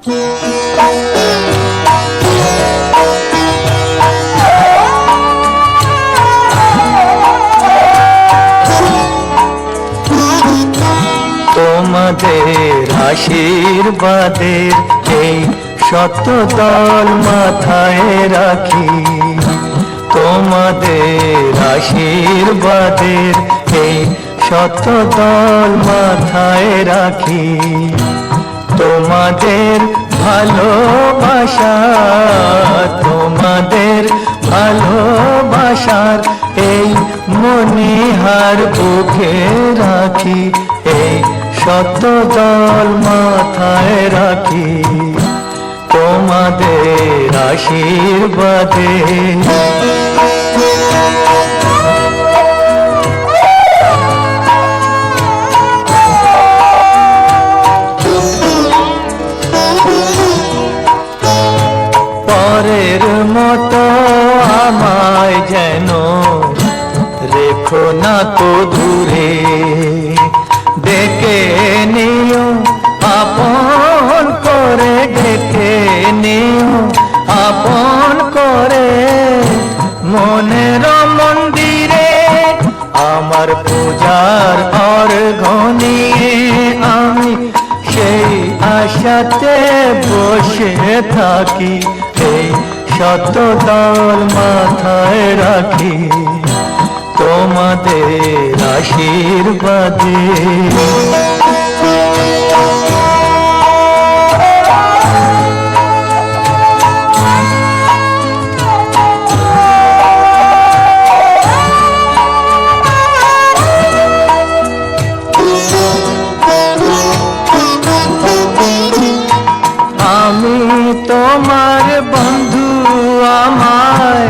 তোমাদের আশীর্বাদের এই শতদল মাথায় রাখি। তোমাদের আশীর্বাদের এই শতদল মাথায় রাখি। তোমাদের ভালোবাসা, তোমাদের ভালোবাসার এই মনিহার বুকে রাখি, এই শত দল মাথায় রাখি। তোমাদের আশীর্বাদে পরের মতো আমায় যেন রেখো না তো দূরে। ডেকে নিও, আপন করে ডেকে নিও, আপন করে মনের মন্দিরে। আমার পূজার অর্ঘ নিয়ে আমি সেই আশাতে বসে থাকি। দল মাথায় রাখি তোমাদের আশীর্বাদে। তোমার বন্ধু আমায়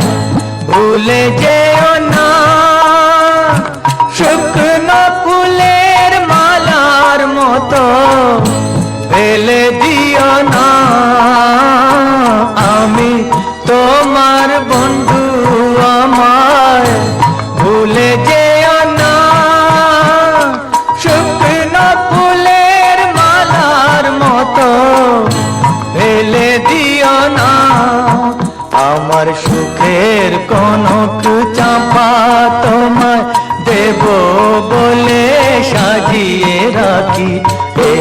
ভুলে যেও সুখের কনক চাপা তোমায় দেব বলে সাজিয়ে রাখি। এ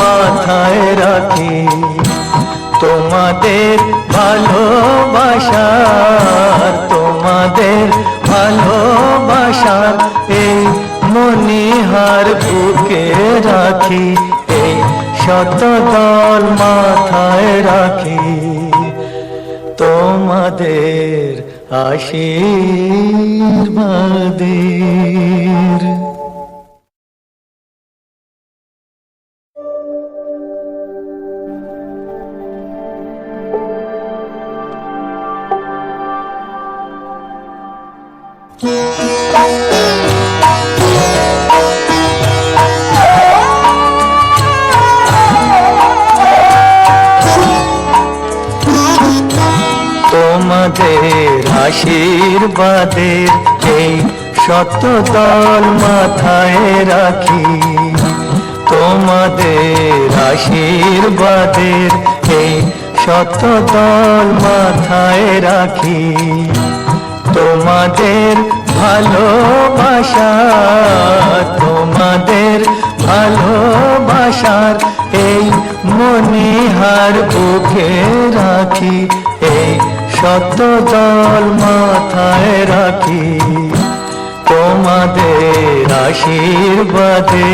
মাথায় রাখি। তোমাদের ভালোবাসার তোমাদের ভালোবাসার এই মনিহার বুকে রাখি। এই শত দল মাথায় তোমাদের আশীর্বাদের তোমাদের আশীর্বাদের এই শত দল মাথায় রাখি। তোমাদের আশীর্বাদের এই শত দল মাথায় রাখি। তোমাদের ভালোবাসা, তোমাদের ভালোবাসার এই মনিহার বুকে রাখি। এই শত জল মাথায় রাখি। তোমাদের আশীর্বাদে।